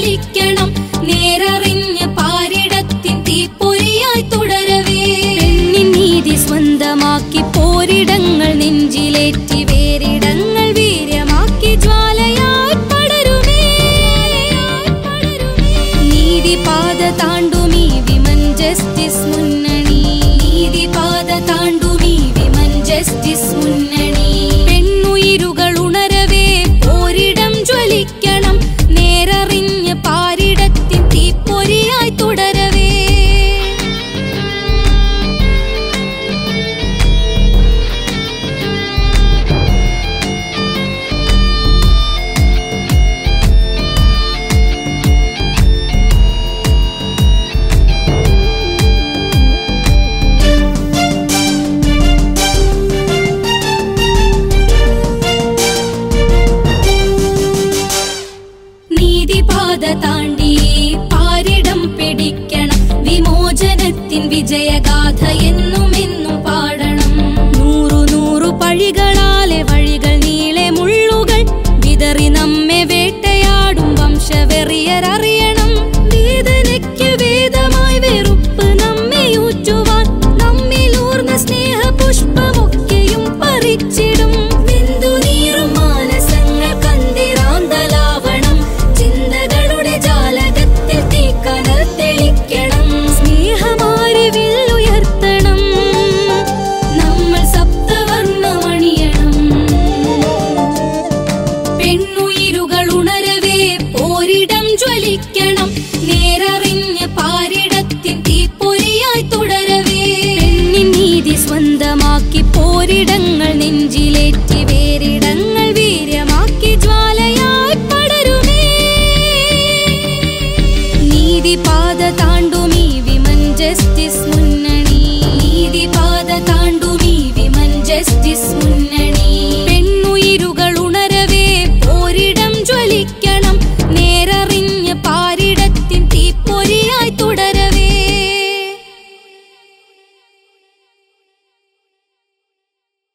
ജ്വലിക്കണം നേരറിഞ്ഞ് പാരിടത്തിൻ തീപ്പൊരിയായി തുടരവേ. നീതി സ്വന്തമാക്കി പോരിടങ്ങൾ നെഞ്ചിലേറ്റി വേരിടങ്ങൾ വീര്യമാക്കി ജ്വാലയായി പടരുമേ. നീതി പാത താണ്ടുമീ വിമൻ ജസ്റ്റിസ് മുന്ന പാത താണ്ടി പാരിടം പിടിക്കണം. വിമോചനത്തിൻ വിജയഗാഥ എന്നും എന്നും പാടണം. നൂറു നൂറു പഴികളാലെ വഴികൾ നീളെ മുള്ളുകൾ വിതറി നമ്മെ വേട്ടയാടും വംശവെറിയറിയ പാരിടം ജ്വലിക്കണം. നേരറിഞ്ഞ പാരിടത്തിൻ തീപ്പൊരിയായി തുടരവേ. നീതി സ്വന്തമാക്കി പോരിടങ്ങൾ നെഞ്ചിലേറ്റി